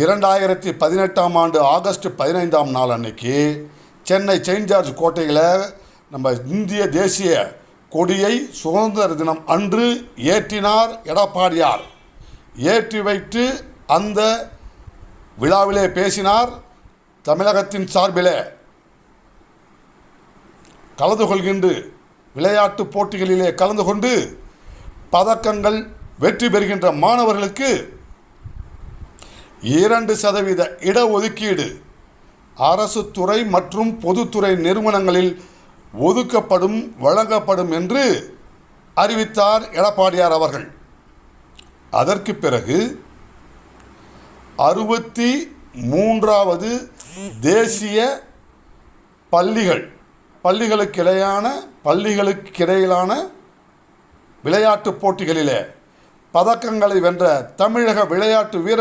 இரண்டாயிரத்தி பதினெட்டாம் ஆண்டு ஆகஸ்ட் பதினைந்தாம் நாள் அன்னைக்கு சென்னை செயின்ட் ஜார்ஜ் கோட்டையில் நம்ம இந்திய தேசிய கொடியை சுதந்திர தினம் அன்று ஏற்றினார் எடப்பாடியார். ஏற்றி வைத்து அந்த விழாவிலே பேசினார் தமிழகத்தின் சார்பிலே. கலந்து கொள்கின்ற விளையாட்டு போட்டிகளிலே கலந்து கொண்டு பதக்கங்கள் வெற்றி பெறுகின்ற மாணவர்களுக்கு இரண்டு சதவீத இடஒதுக்கீடு. அரசு துறை மற்றும் பொதுத்துறை நிறுவனங்களில் ஒதுக்கப்படும் வழங்கப்படும் என்று அறிவித்தார் எடப்பாடியார் அவர்கள். அதற்கு பிறகு அறுபத்தி மூன்றாவது தேசிய பள்ளிகள் பள்ளிகளுக்கிடையான பள்ளிகளுக்கிடையிலான விளையாட்டுப் போட்டிகளிலே பதக்கங்களை வென்ற தமிழக விளையாட்டு வீரர்